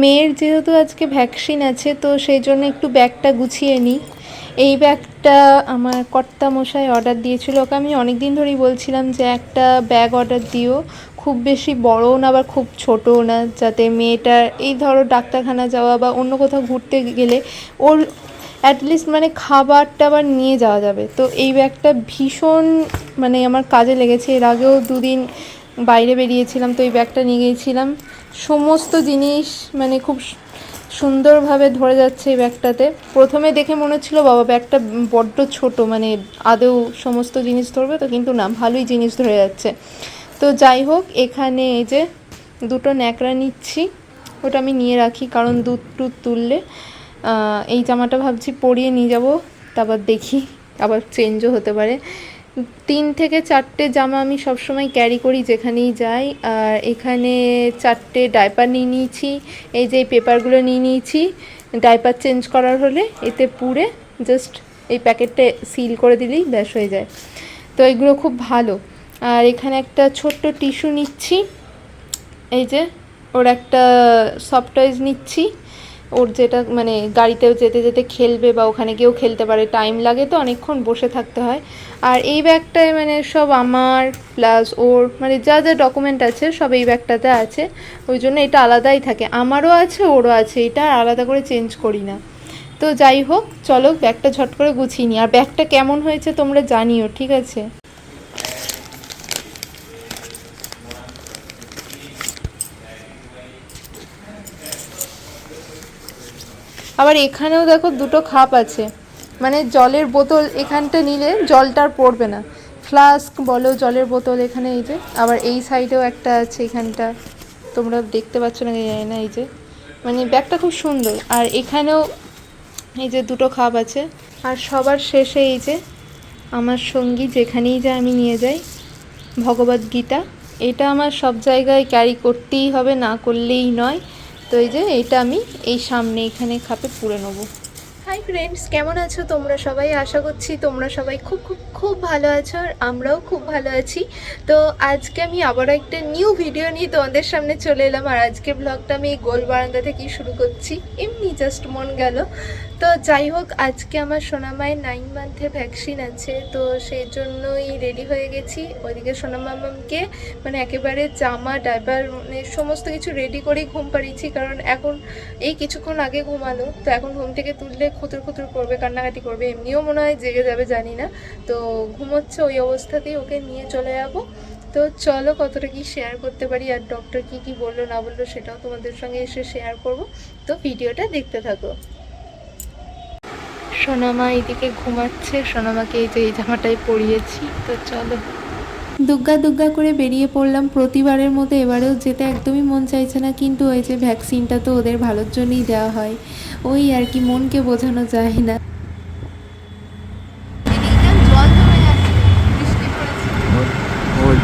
মেয়ের যেহেতু আজকে ভ্যাকসিন আছে, তো সেই জন্য একটু ব্যাগটা গুছিয়ে নিই। এই ব্যাগটা আমার কর্তা মশাই অর্ডার দিয়েছিল। ওকে আমি অনেক দিন ধরেই বলছিলাম যে একটা ব্যাগ অর্ডার দিও। খুব বেশি বড়ও না, আবার খুব ছোটও না, যাতে মেয়েটার এই ধরো ডাক্তারখানা যাওয়া বা অন্য কোথাও ঘুরতে গেলে ওর অ্যাটলিস্ট মানে খাবার টাবার নিয়ে যাওয়া যাবে। তো এই ব্যাগটা ভীষণ মানে আমার কাজে লেগেছে। এর আগেও দুদিন বাইরে বেরিয়েছিলাম তো এই ব্যাগটা নিয়ে গিয়েছিলাম। সমস্ত জিনিস মানে খুব সুন্দরভাবে ধরে যাচ্ছে এই ব্যাগটাতে। প্রথমে দেখে মনে হচ্ছিল, বাবা, ব্যাগটা বড্ড ছোট মানে আদৌ সমস্ত জিনিস ধরবে তো, কিন্তু না, ভালোই জিনিস ধরে যাচ্ছে। তো যাই হোক, এখানে এই যে দুটো ন্যাকড়া নিচ্ছি, ওটা আমি নিয়ে রাখি, কারণ দুধ টুধ তুললে এই জামাটা ভাবছি পরিয়ে নিয়ে যাব, তারপর দেখি, আবার চেঞ্জও হতে পারে। তিন থেকে চারটে জামা আমি সবসময় ক্যারি করি যেখানেই যাই। আর এখানে চারটে ডাইপার নিয়ে নিয়েছি, এই যে পেপারগুলো নিয়ে নিয়েছি। ডাইপার চেঞ্জ করার হলে এতে পুরে জাস্ট এই প্যাকেটটা সিল করে দিলেই ব্যাস হয়ে যায়। তো এগুলো খুব ভালো। আর এখানে একটা ছোট্ট টিস্যু নিচ্ছি। এই যে ওর একটা সফট নিচ্ছি। ওর যেটা মানে গাড়িতেও যেতে যেতে খেলবে বা ওখানে গিয়েও খেলতে পারে টাইম লাগে তো অনেকক্ষণ বসে থাকতে হয়। আর এই ব্যাগটায় মানে সব আমার প্লাস ওর মানে যা যা ডকুমেন্ট আছে সব এই ব্যাগটাতে আছে, ওই জন্য এটা আলাদাই থাকে। আমারও আছে, ওরও আছে, এটা আলাদা করে চেঞ্জ করি না। তো যাই হোক, চলো ব্যাগটা ঝট করে গুছিয়ে নিই। আর ব্যাগটা কেমন হয়েছে তোমরা জানিও, ঠিক আছে? আবার এখানেও দেখো দুটো খাপ আছে। মানে জলের বোতল এখানটা নিলে জলটা আর পড়বে না। ফ্লাস্ক বলো জলের বোতল এখানে এই যে, আবার এই সাইডেও একটা আছে এখানটা। তোমরা দেখতে পাচ্ছ না জানি না এই যে। মানে ব্যাগটা খুব সুন্দর। আর এখানেও এই যে দুটো খাপ আছে। আর সবার শেষে এই যে আমার সঙ্গী যেখানেই যা আমি নিয়ে যাই, ভগবদ্গীতা। এটা আমার সব জায়গায় ক্যারি করতেই হবে, না করলেই নয়। তো এই যে এটা আমি এই সামনে এখানে খাপে পুরে নেব। হাই ফ্রেন্ডস কেমন আছো তোমরা সবাই? আশা করছি তোমরা সবাই খুব খুব খুব ভালো আছো আর আমরাও খুব ভালো আছি। তো আজকে আমি আবারও একটা নিউ ভিডিও নিয়ে তোমাদের সামনে চলে এলাম আর আজকে ব্লগটা আমি এই গোল বারান্দা থেকেই শুরু করছি। এমনি জাস্ট মন গেল। তো যাই হোক, আজকে আমার সোনামায়ের নাইন মান্থের ভ্যাকসিন আছে, তো সেই জন্যই রেডি হয়ে গেছি। ওইদিকে সোনামামামকে মানে একেবারে জামা ডাইপার মানে সমস্ত কিছু রেডি করেই ঘুম পাড়িয়েছি, কারণ এখন এই কিছুক্ষণ আগে ঘুমালো তো এখন ঘুম থেকে তুললে খুতুর খুতুর করবে, কান্নাকাটি করবে, এমনিও মনে হয় জেগে যাবে, জানি না। তো ঘুমোচ্ছে ওই অবস্থাতেই ওকে নিয়ে চলে যাব। তো চলো কতটা কি শেয়ার করতে পারি আর ডক্টর কি কি বলল না বলল সেটাও তোমাদের সঙ্গে এসে শেয়ার করব। তো ভিডিওটা দেখতে থাকো। সোনামা এদিকে ঘুমাচ্ছে। সোনামাকে এই যে এই জামাটাই পরিয়েছি। তো চলো। দুগ্গা দুগ্গা করে বেরিয়ে পড়লাম। প্রতিবারের মতো এবারেও যেতে একদমই মন চাইছে না। কিন্তু ওই যে ভ্যাকসিনটা তো ওদের ভালোর জন্যই দেওয়া হয়। ওই আর কি মনকে বোঝানো যায় না।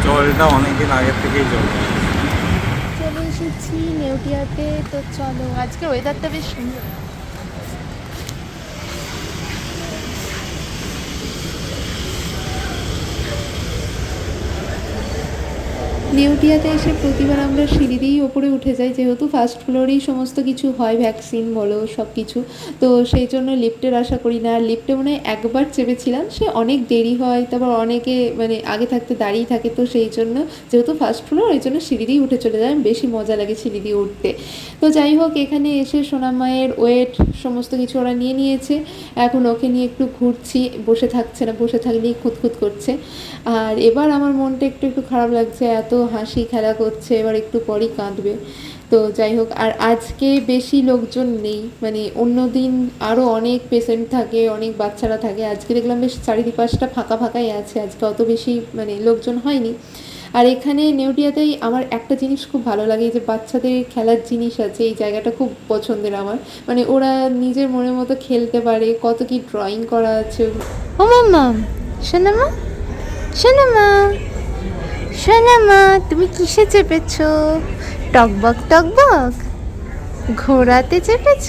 জলটা অনেকদিন আগের থেকেই জল। চলে এসেছি নেউটিয়াতে। তো চলো আজকে ওয়েদারটা বেশ সুন্দর। নেউটিয়াতে এসে প্রতিবার আমরা সিঁড়ি দিয়েই ওপরে উঠে যাই, যেহেতু ফার্স্ট ফ্লোরেই সমস্ত কিছু হয় ভ্যাকসিন বলো সব কিছু তো সেই জন্য লিফটের আশা করি না। লিফটে মনে একবার চেপেছিলাম, সে অনেক দেরি হয়, তারপর অনেকে মানে আগে থাকতে দাঁড়িয়ে থাকে, তো সেই জন্য যেহেতু ফার্স্ট ফ্লোর ওই জন্য সিঁড়ি দিয়ে উঠে চলে যায়। বেশি মজা লাগে সিঁড়ি দিয়ে উঠতে। তো যাই হোক, এখানে এসে সোনামায়ের ওয়েট সমস্ত কিছু ওরা নিয়ে নিয়েছে। এখন ওকে নিয়ে একটু ঘুরছি, বসে থাকছে না, বসে থাকলেই খুঁতখুত করছে। আর এবার আমার মনটা একটু একটু খারাপ লাগছে, এত হাসি খেলা করছে, এবার একটু পরই কাঁদবে। তো যাই হোক, আর আজকে বেশি লোকজন নেই মানে অন্য দিন আরও অনেক পেশেন্ট থাকে, অনেক বাচ্চারা থাকে। আজকে দেখলাম বেশ চারিদিপাশটা ফাঁকা ফাঁকাই আছে, আজকে অত বেশি মানে লোকজন হয়নি। আর এখানে নেউটিয়াতেই আমার একটা জিনিস খুব ভালো লাগে যে বাচ্চাদের খেলার জিনিস আছে, এই জায়গাটা খুব পছন্দের আমার। মানে ওরা নিজের মনের মতো খেলতে পারে, কত কি ড্রয়িং করা আছে। ও মাম্মা সোনামা সোনামা। সোনামা তুমি কিসে চেপেছ? টকবক টকবক ঘোড়াতে চেপেছ?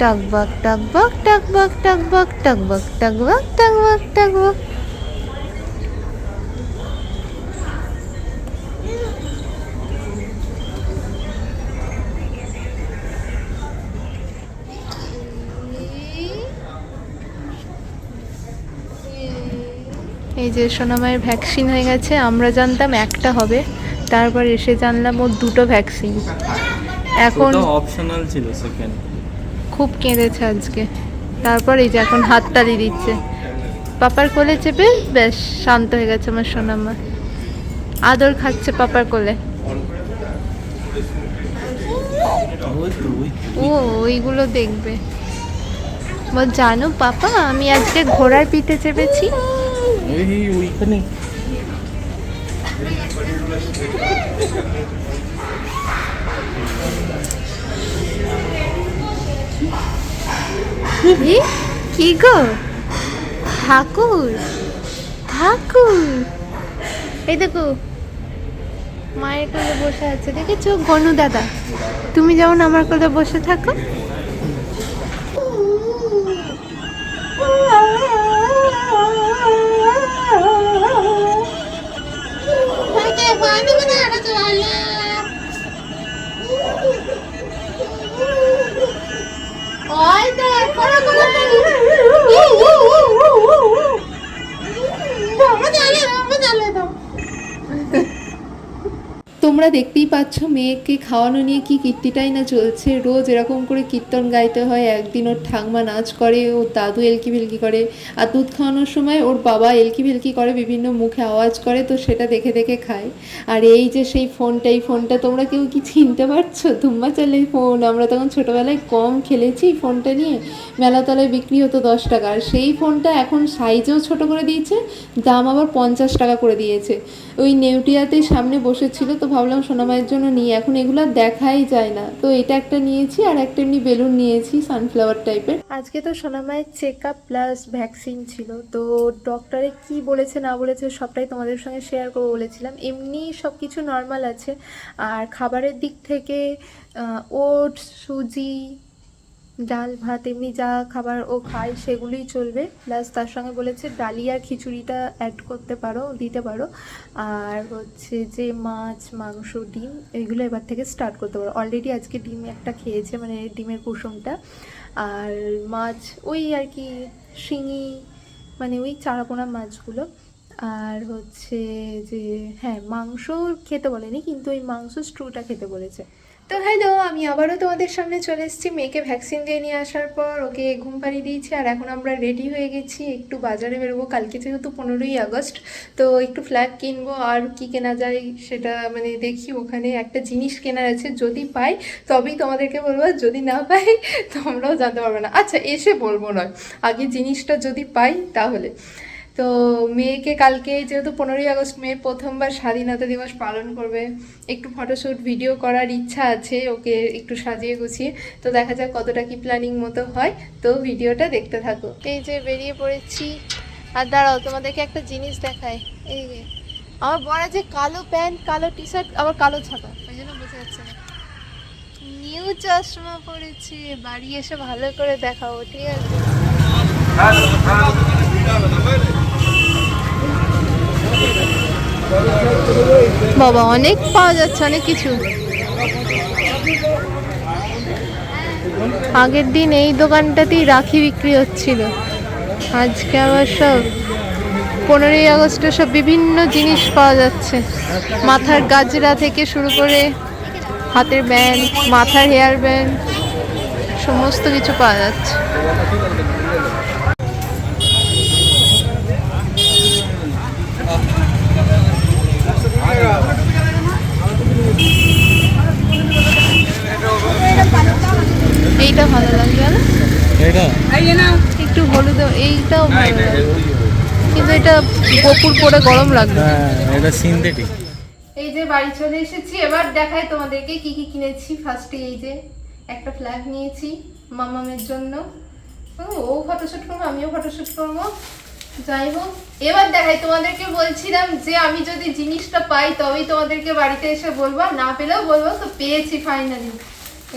টকবক টকবক টকবক টকবক টকবক টকবক টকবক টকবক এই যে সোনামায়ের ভ্যাকসিন হয়ে গেছে আমরা জানতাম একটা হবে তারপর এসে জানলাম ওর দুটো ভ্যাকসিন এখন অপশনাল ছিল সেকেন্ড খুব কেঁদেছে আজকে। তারপর এই যে এখন হাততালি দিচ্ছে। পাপার কোলে চেপে বেশ শান্ত হয়ে গেছে আমার সোনামা আদর খাচ্ছে পাপার কোলে। ও ওইগুলো দেখবে। বল জানো পাপা আমি আজকে ঘোড়ার পিঠে চেপেছি। ওই ওইখানে কি গো? ঠাকুর ঠাকুর। এই দেখো, মায়ের কোলে বসে আছে, দেখেছ? গনু দাদা, তুমি যেমন আমার কোলে বসে থাকো। ওই দেখ কোলা কোলা তোমরা দেখতেই পাচ্ছ মেয়েকে খাওয়ানো নিয়ে কি কীর্তিটাই না চলছে। রোজ এরকম করে কীর্তন গাইতে হয়, একদিন ওর ঠাংমা নাচ করে, ওর দাদু এলকি ভেলকি করে আর দুধ খাওয়ানোর সময় ওর বাবা এলকি ভেলকি করে, বিভিন্ন মুখে আওয়াজ করে, তো সেটা দেখে দেখে খায়। আর এই যে সেই ফোনটা, এই ফোনটা তোমরা কেউ কি চিনতে পারছ? ধুম্মা চালে ফোন। আমরা তখন ছোটোবেলায় কম খেলেছি ফোনটা নিয়ে। মেলাতলায় বিক্রি হতো দশ টাকা। আর সেই ফোনটা এখন সাইজেও ছোট করে দিয়েছে, দাম আবার পঞ্চাশ টাকা করে দিয়েছে। ওই নেউটিয়াতে সামনে বসেছিল, তো ভাবলাম সোনামায়ের জন্য নিই, এখন এগুলো দেখাই যায় না। তো এটা একটা নিয়েছি আর একটা এমনি বেলুন নিয়েছি সানফ্লাওয়ার টাইপের আজকে তো সোনামায়ের চেক আপ প্লাস ভ্যাকসিন ছিল, তো ডক্টরে কি বলেছে, না বলেছে সবটাই তোমাদের সঙ্গে শেয়ার করব বলেছিলাম। এমনি সব কিছু নর্মাল আছে, আর খাবারের দিক থেকে ওটস সুজি ডাল, ভাত, এমনি যা খাবার ও খায় সেগুলোই চলবে। প্লাস তার সঙ্গে বলেছে ডালিয়া খিচুড়িটা অ্যাড করতে পারো, দিতে পারো। আর হচ্ছে যে মাছ, মাংস, ডিম, এগুলো এবার থেকে স্টার্ট করতে পারো। অলরেডি আজকে ডিম একটা খেয়েছে মানে ডিমের কুসুমটা। আর মাছ, ওই আর কি, শিঙি মানে ওই চারাপোনা মাছগুলো। আর হচ্ছে যে হ্যাঁ মাংস খেতে বলেনি, কিন্তু ওই মাংস স্ট্রুটা খেতে বলেছে। তো হ্যালো, আমি আবারও তোমাদের সামনে চলে এসেছি মেয়েকে ভ্যাকসিন দিয়ে নিয়ে আসার পর। ওকে ঘুম পাড়িয়ে দিয়েছি আর এখন আমরা রেডি হয়ে গেছি। একটু বাজারে বেরোবো। কালকে যেহেতু পনেরোই আগস্ট, তো একটু ফ্ল্যাগ কিনবো আর কি কেনা যায় সেটা মানে দেখি। ওখানে একটা জিনিস কেনার আছে, যদি পাই তবেই তোমাদেরকে বলব যদি না পাই তোমরাও জানতে পারবে না। আচ্ছা এসে বলব নয়। আগে জিনিসটা যদি পাই তাহলে। তো মেয়েকে কালকে যেহেতু পনেরোই আগস্ট মেয়ে প্রথমবার স্বাধীনতা দিবস পালন করবে একটু ফটোশ্যুট ভিডিও করার ইচ্ছা আছে ওকে একটু সাজিয়ে গুছিয়ে তো দেখা যাক কতটা কি প্ল্যানিং মতো হয় তো ভিডিওটা দেখতে থাকো এই যে বেরিয়ে পড়েছি আর দাঁড়াও তোমাদেরকে একটা জিনিস দেখায় এই যে আমার বড় যে কালো প্যান্ট কালো টি শার্ট আবার কালো ছাতা ওই জন্য বোঝা যাচ্ছে না নিউ চশমা পড়েছি বাড়ি এসে ভালো করে দেখাবো ঠিক আছে বাবা, অনেক পাওয়া যাচ্ছে, অনেক কিছু। আগের দিন এই দোকানটাতেই রাখি বিক্রি হচ্ছিল। আজকে আবার সব পনেরোই আগস্টে সব বিভিন্ন জিনিস পাওয়া যাচ্ছে। মাথার গাজরা থেকে শুরু করে হাতের ব্যান্ড, মাথার হেয়ার ব্যান্ড, সমস্ত কিছু পাওয়া যাচ্ছে এইটা ভালো লাগবে না এটা? একটু হলুদ এইটাও ভালো কিন্তু এটা বপুর পরে গরম লাগবে। হ্যাঁ এটা সিনথেটিক এই যে বাড়ি চলে এসেছি। এবার দেখাই তোমাদেরকে কি কি কিনেছি। ফার্স্টে এই যে একটা ফ্ল্যাগ নিয়েছি মামামের জন্য। ও, ও ফটোশ্যুট করব আমিও ফটোশ্যুট করব। যাই হোক এবার দেখাই তোমাদেরকে বলছিলাম যে আমি যদি জিনিসটা পাই তবেই তোমাদেরকে বাড়িতে এসে বলব। না পেলেও বলব তো পেয়েছি ফাইনালি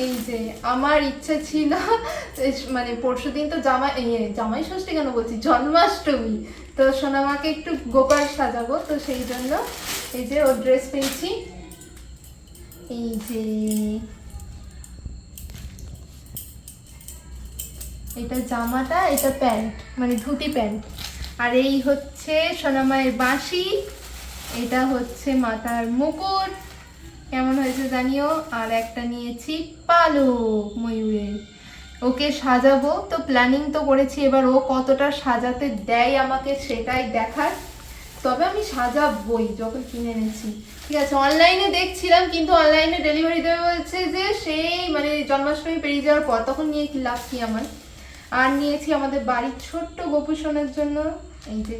এই যে, আমার ইচ্ছে ছিল মানে পরশু দিন তো জামা জামাই ষষ্ঠী কেন বলছি? জন্মাষ্টমী। তো সোনামাকে একটু গোপাল সাজাবো, তো সেই জন্য এই যে ও ড্রেস পেয়েছি। এই যে, এটা জামাটা, এটা প্যান্ট মানে ধুতি প্যান্ট। আর এই হচ্ছে সোনামায়ের বাঁশি, এটা হচ্ছে মাতার মুকুট। কেমন হয়েছে জানিও? আর একটা নিয়েছি পালক ময়ূরের। ওকে সাজাবো। তো প্ল্যানিং তো করেছি এবার ও কতটা সাজাতে দেয় আমাকে সেটাই দেখার। তবে আমি সাজাবই যখন কিনে এনেছি। ঠিক আছে অনলাইনে দেখছিলাম, কিন্তু অনলাইনে ডেলিভারি দেবে বলছে যে সেই মানে জন্মাষ্টমী পেরিয়ে যাওয়ার পর তখন নিয়ে কি লাভ কি আমার? আর নিয়েছি আমাদের বাড়ির ছোট্ট গোপু জন্য। এই যে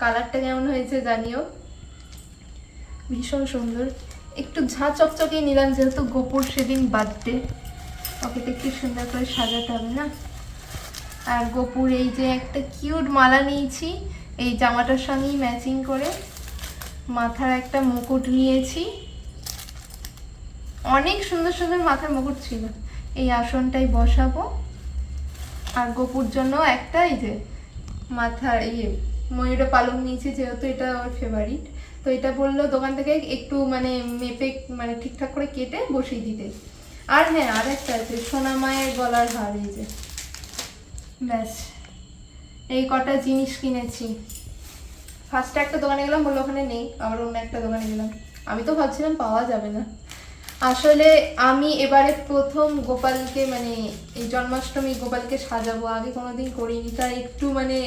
কালারটা কেমন হয়েছে জানিও? ভীষণ সুন্দর। একটু ঝাঁ চকচকে নিলাম, যেহেতু গোপুর সেদিন বার্থডে ওকে তো একটু সুন্দর করে সাজাতে হবে না? আর গোপুর এই যে একটা কিউট মালা নিয়েছি, এই জামাটার সঙ্গেই ম্যাচিং করে মাথার একটা মুকুট নিয়েছি। অনেক সুন্দর সুন্দর মাথার মুকুট ছিল। এই আসনটাই বসাবো। আর গোপুর জন্য একটা এই যে মাথার ইয়ে ময়ূরে পালক নিয়েছি, যেহেতু এটা ওর ফেভারিট তো এটা বলল দোকান থেকে একটু মানে মেপে মানে ঠিকঠাক করে কেটে বসিয়ে দিতে। আর হ্যাঁ আর একটা আছে, সোনা মায়ের গলার হার এই যে। ব্যাস, এই কটা জিনিস কিনেছি। ফার্স্টে একটা দোকানে গেলাম, বলল ওখানে নেই, আবার অন্য একটা দোকানে গেলাম। আমি তো ভাবছিলাম পাওয়া যাবে না। আসলে আমি এবারে প্রথম গোপালকে মানে এই জন্মাষ্টমী গোপালকে সাজাবো, আগে কোনোদিন করিনি তার একটু মানে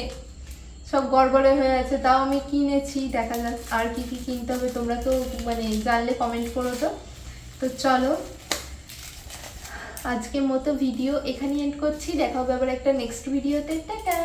সব গড়বড়ে হয়ে আছে, তাও আমি কিনেছি, দেখা যাক আর কি কি কিনতে হবে, তোমরা তো মানে জানলে কমেন্ট করো তো। তো চলো, আজকের মতো ভিডিও এখানেই এন্ড করছি, দেখা হবে আবার একটা নেক্সট ভিডিওতে টাটা!